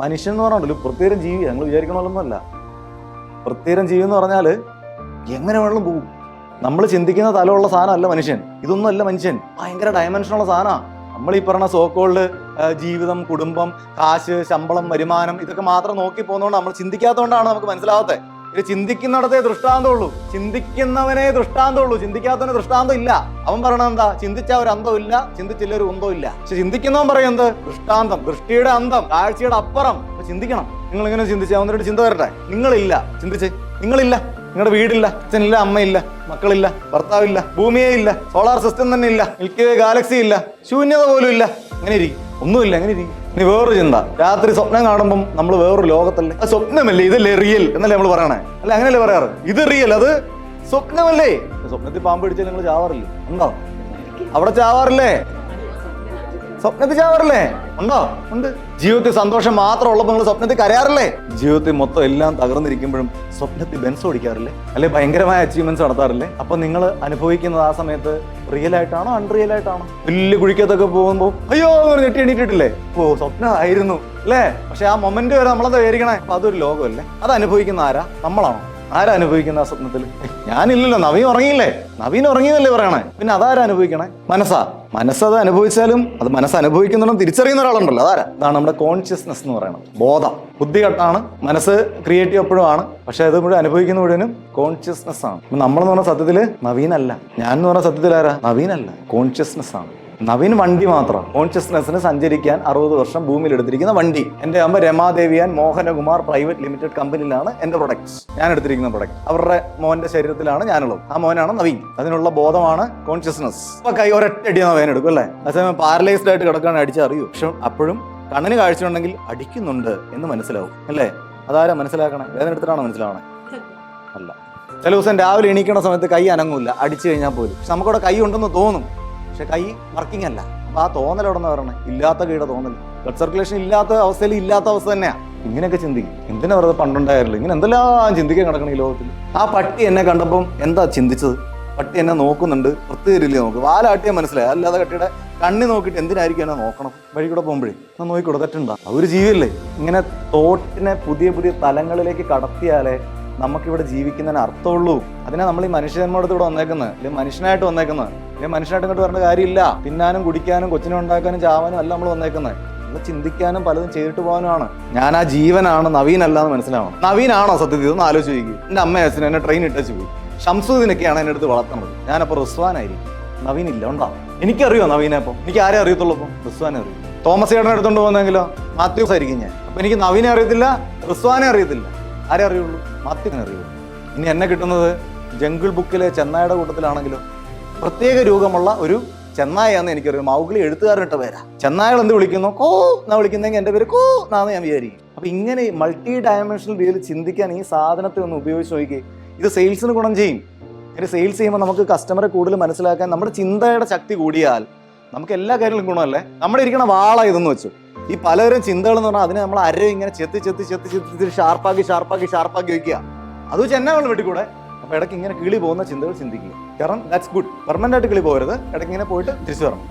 മനുഷ്യൻ എന്ന് പറഞ്ഞാൽ പ്രത്യേകം ജീവി ഞങ്ങൾ വിചാരിക്കണമല്ലൊന്നുമല്ല പ്രത്യേകം ജീവി എന്ന് പറഞ്ഞാൽ എങ്ങനെ വേണമെങ്കിലും പോകും. നമ്മൾ ചിന്തിക്കുന്ന തലമുള്ള സാധനമല്ല മനുഷ്യൻ. ഇതൊന്നും അല്ല മനുഷ്യൻ. ഭയങ്കര ഡയമെൻഷനുള്ള സാധനമാണ് നമ്മൾ ഈ പറഞ്ഞ സോക്കോൾഡ് ജീവിതം കുടുംബം കാശ് ശമ്പളം വരുമാനം ഇതൊക്കെ മാത്രം നോക്കി പോകുന്നതുകൊണ്ട് നമ്മൾ ചിന്തിക്കാത്തതുകൊണ്ടാണ് നമുക്ക് മനസ്സിലാവാത്തത്. ഇത് ചിന്തിക്കുന്നിടത്തേ ദൃഷ്ടാന്തമുള്ളൂ. ചിന്തിക്കുന്നവനെ ദൃഷ്ടാന്തമുള്ളൂ. ചിന്തിക്കാത്തവന് ദൃഷ്ടാന്തം ഇല്ല അവൻ പറയണത് എന്താ? ചിന്തിച്ച ഒരു അന്തം ഇല്ല ചിന്തിച്ചില്ല ഒരു ഉന്തം ഇല്ല പക്ഷെ ചിന്തിക്കുന്നവൻ പറയുന്നത് ദൃഷ്ടാന്തം ദൃഷ്ടിയുടെ അന്തം കാഴ്ചയുടെ അപ്പുറം. അപ്പൊ ചിന്തിക്കണം. നിങ്ങൾ ഇങ്ങനെ ചിന്തിച്ചാൽ ഒന്നിട്ട് ചിന്ത വരട്ടെ. നിങ്ങളില്ല. ചിന്തിച്ച്. നിങ്ങളില്ല. നിങ്ങളുടെ വീടില്ല. അച്ഛനില്ല അമ്മയില്ല മക്കളില്ല ഭർത്താവില്ല ഭൂമിയേ ഇല്ല സോളാർ സിസ്റ്റം തന്നെ ഇല്ല മിൽക്കി വേ ഗാലക്സി ഇല്ല ശൂന്യത പോലും ഇല്ല. അങ്ങനെ ഇരിക്കും. ഒന്നുമില്ല അങ്ങനെ ഇരിക്കും? നീ വേറൊരു ചിന്ത. രാത്രി സ്വപ്നം കാണുമ്പം നമ്മൾ വേറൊരു ലോകത്തല്ലേ? അത് സ്വപ്നമല്ലേ? ഇതല്ലേ റിയൽ എന്നല്ലേ നമ്മൾ പറയണേ? അല്ല അങ്ങനെയല്ലേ പറയാറ്? ഇത് റിയൽ അത് സ്വപ്നമല്ലേ? സ്വപ്നത്തിൽ പാമ്പ് പിടിച്ചാൽ നിങ്ങൾ ചാവാറില്ലേ? എന്താ അവിടെ ചാവാറില്ലേ? സ്വപ്നത്തിൽ ചാവാറില്ലേ? ഉണ്ടോ? ഉണ്ട്. ജീവിതത്തിൽ സന്തോഷം മാത്രം ഉള്ളപ്പോൾ നിങ്ങൾ സ്വപ്നത്തിൽ കരയാറില്ലേ? ജീവിതത്തിൽ മൊത്തം എല്ലാം തകർന്നിരിക്കുമ്പോഴും സ്വപ്നത്തിൽ ബെൻസ് ഓടിക്കാറില്ലേ? അല്ലെ ഭയങ്കരമായ അച്ചീവ്മെന്റ്സ് നടത്താറില്ലേ? അപ്പൊ നിങ്ങൾ അനുഭവിക്കുന്നത് ആ സമയത്ത് റിയൽ ആയിട്ടാണോ അൺറിയൽ ആയിട്ടാണോ? വലിയ കുഴിക്കത്തൊക്കെ പോകുമ്പോൾ അയ്യോ ഞെട്ടി എണീറ്റിട്ടില്ലേ? ഓ സ്വപ്നമായിരുന്നു അല്ലേ? പക്ഷെ ആ മൊമെന്റ് വരെ നമ്മളെന്താ വിചാരിക്കണേ. അപ്പൊ അതൊരു ലോകമല്ലേ? അത് അനുഭവിക്കുന്ന ആരാ? നമ്മളാണോ? ആരാ അനുഭവിക്കുന്ന ആ സ്വപ്നത്തിൽ ഞാനില്ലല്ലോ നവീൻ ഉറങ്ങിയില്ലേ? നവീൻ ഉറങ്ങിയെന്നല്ലേ പറയണേ? പിന്നെ അതാരാ അനുഭവിക്കണേ? മനസ്സാ. മനസ്സത് അനുഭവിച്ചാലും അത് മനസ്സ് അനുഭവിക്കുന്നുണ്ടും തിരിച്ചറിയുന്ന ഒരാളുണ്ടല്ലോ അതാരാ? അതാണ് നമ്മുടെ കോൺഷ്യസ്നെസ് എന്ന് പറയുന്നത് ബോധം. ബുദ്ധിഘട്ടാണ് മനസ്സ് ക്രിയേറ്റീവ് എപ്പോഴും ആണ്. പക്ഷെ അത് മുഴുവൻ അനുഭവിക്കുന്ന മുഴുവനും കോൺഷ്യസ്നെസ് ആണ്. നമ്മളെന്ന് പറഞ്ഞ സത്യത്തിൽ നവീനല്ല. ഞാൻ എന്ന് പറഞ്ഞ സത്യത്തിൽ ആരാ നവീനല്ല. കോൺഷ്യസ്നെസ് ആണ്. നവീൻ വണ്ടി മാത്രം. കോൺഷ്യസ്നെസ്സിന് സഞ്ചരിക്കാൻ അറുപത് വർഷം ഭൂമിയിൽ എടുത്തിരിക്കുന്ന വണ്ടി. എന്റെ അമ്മ രമാദേവിയാൻ മോഹനകുമാർ പ്രൈവറ്റ് ലിമിറ്റഡ് കമ്പനിയിലാണ് എന്റെ പ്രൊഡക്ട്സ് ഞാൻ എടുത്തിരിക്കുന്ന പ്രൊഡക്റ്റ് അവരുടെ മോന്റെ ശരീരത്തിലാണ് ഞാനുള്ളത്. ആ മോനാണ് നവീൻ. അതിനുള്ള ബോധമാണ് കോൺഷ്യസ്നെസ് അപ്പൊ കൈ ഒരൊറ്റ അടി നവീൻ എടുക്കും അല്ലേ? അതേസമയം പാരലൈസ്ഡ് ആയിട്ട് കിടക്കുകയാണ് അടിച്ചറിയൂ. പക്ഷെ അപ്പോഴും കണ്ണിന് കാഴ്ചയുണ്ടെങ്കിൽ അടിക്കുന്നുണ്ട് എന്ന് മനസ്സിലാവും. അല്ലേ? അതാരാ മനസ്സിലാക്കണേ? വേദന എടുത്തിട്ടാണ് മനസ്സിലാവണേ? അല്ല. ചില ദിവസം രാവിലെ എണീക്കണ സമയത്ത് കൈ അനങ്ങൂല. അടിച്ചു കഴിഞ്ഞാൽ പോലും. പക്ഷെ നമുക്കവിടെ കൈ ഉണ്ടെന്ന് തോന്നും. പക്ഷെ കൈ വർക്കിംഗ് അല്ല. അപ്പൊ ആ തോന്നൽ എവിടെ നിന്ന് ഇല്ലാത്ത കൈയുടെ തോന്നൽ. ബ്ലഡ് സർക്കുലേഷൻ ഇല്ലാത്ത അവസ്ഥയിൽ ഇല്ലാത്ത അവസ്ഥ തന്നെയാ. ഇങ്ങനെയൊക്കെ ചിന്തിക്കും. എന്തിനാ വെറുതെ പണ്ടുണ്ടായാലും ഇങ്ങനെ എന്തെല്ലാം ചിന്തിക്കാൻ കിടക്കണം ഈ ലോകത്തിൽ? ആ പട്ടി എന്നെ കണ്ടപ്പം എന്താ ചിന്തിച്ചത്? പട്ടി എന്നെ നോക്കുന്നുണ്ട്. വൃത്തികരില്ലേ നോക്ക് വാലാട്ടിയാൽ മനസ്സിലായി. അല്ലാതെ കട്ടിയുടെ കണ്ണി നോക്കിയിട്ട് എന്തിനായിരിക്കും എന്നെ നോക്കണം? വഴി കൂടെ പോകുമ്പോഴേ. നോക്കി നോക്കിക്കൂടെ തെറ്റുണ്ടോ. അതൊരു ജീവിയല്ലേ? ഇങ്ങനെ തോട്ടിനെ പുതിയ പുതിയ തലങ്ങളിലേക്ക് കടത്തിയാലേ നമുക്കിവിടെ ജീവിക്കുന്നതിന് അർത്ഥമുള്ളൂ. അതിനെ നമ്മൾ ഈ മനുഷ്യന്മാരുടെ ഇവിടെ വന്നേക്കുന്നത്. അല്ലെങ്കിൽ മനുഷ്യനായിട്ട് വന്നേക്കുന്നത്. അല്ലെങ്കിൽ മനുഷ്യനായിട്ട് ഇങ്ങോട്ട് വരേണ്ട കാര്യമില്ല. തിന്നാനും കുടിക്കാനും കൊച്ചിനെ ഉണ്ടാക്കാനും ചാവാനും അല്ല നമ്മൾ വന്നേക്കുന്നത്. നമ്മൾ ചിന്തിക്കാനും പലതും ചെയ്തിട്ട് പോകാനുമാണ്. ഞാൻ ആ ജീവനാണ് നവീൻ അല്ല എന്ന് മനസ്സിലാവണം. നവീനാണോ സത്യത്തിൽ? ഇതൊന്ന് ആലോചിച്ച് ചോദിക്കും എന്റെ അമ്മ അച്ഛനും എന്നെ ട്രെയിൻ ഇട്ടു പോയി. ഷംസുദ്ദീനൊക്കെയാണ് എന്നെ അടുത്ത് വളർത്തുന്നത്. ഞാനപ്പോൾ റിസ്വാനായിരിക്കും നവീൻ ഇല്ല ഉണ്ടാവും എനിക്കറിയോ നവീനെ അപ്പം എനിക്ക് ആരെ അറിയത്തുള്ളൂ അപ്പം റിസ്വാനെ അറിയും തോമസ് ചേട്ടനെ എടുത്തുകൊണ്ട് പോകുന്നെങ്കിലോ മാത്യൂസ് ആയിരിക്കും ഞാൻ. അപ്പൊ എനിക്ക് നവീനെ അറിയത്തില്ല റിസ്വാനെ അറിയത്തില്ല. ആരെ അറിയുള്ളൂ? മാത്യുവിനെ അറിയുള്ളൂ. ഇനി എന്നെ കിട്ടുന്നത് ജംഗിൾ ബുക്കിലെ ചെന്നായുടെ കൂട്ടത്തിലാണെങ്കിലും പ്രത്യേക രൂപമുള്ള ഒരു ചെന്നായാന്ന് എനിക്കറിയാം. മൗഗ്ലി എഴുത്തുകാരനിട്ട പേരാ. ചെന്നായകൾ എന്ത് വിളിക്കുന്നു? കോ എന്നാ വിളിക്കുന്നെങ്കിൽ എന്റെ പേര് കോ എന്നാന്ന് ഞാൻ വിചാരിക്കും. അപ്പൊ ഇങ്ങനെ മൾട്ടി ഡയമെൻഷണൽ രീതിയിൽ ചിന്തിക്കാൻ ഈ സാധനത്തെ ഒന്ന് ഉപയോഗിച്ച് നോക്കി ഇത് സെയിൽസിന് ഗുണം ചെയ്യും. ഒരു സെയിൽസ് ചെയ്യുമ്പോൾ നമുക്ക് കസ്റ്റമറെ കൂടുതൽ മനസ്സിലാക്കാൻ നമ്മുടെ ചിന്തയുടെ ശക്തി കൂടിയാൽ നമുക്ക് എല്ലാ കാര്യങ്ങളും ഗുണമല്ലേ? നമ്മുടെ ഇരിക്കണ വാള ഇതെന്ന് വെച്ചു. ഈ പലതരം ചിന്തകൾ എന്ന് പറഞ്ഞാൽ അതിനെ നമ്മൾ അര ഇങ്ങനെ ചെത്തി ചെത്തി ചെത്തി ചെത്തി ഷാർപ്പാക്കി ഷാർപ്പാക്കി ഷാർപ്പാക്കി വെക്കുക. അത് വെച്ച് എന്നെ വെള്ളം വെട്ടിക്കൂടെ? അപ്പൊ ഇടയ്ക്ക് ഇങ്ങനെ കിളി പോകുന്ന ചിന്തകൾ ചിന്തിക്കുക. കാരണം ദാറ്റ്സ് ഗുഡ് പെർമനന്റ് ആയിട്ട് കിളി പോകരുത്. ഇടയ്ക്ക് ഇങ്ങനെ പോയിട്ട് തിരിച്ചു വരണം.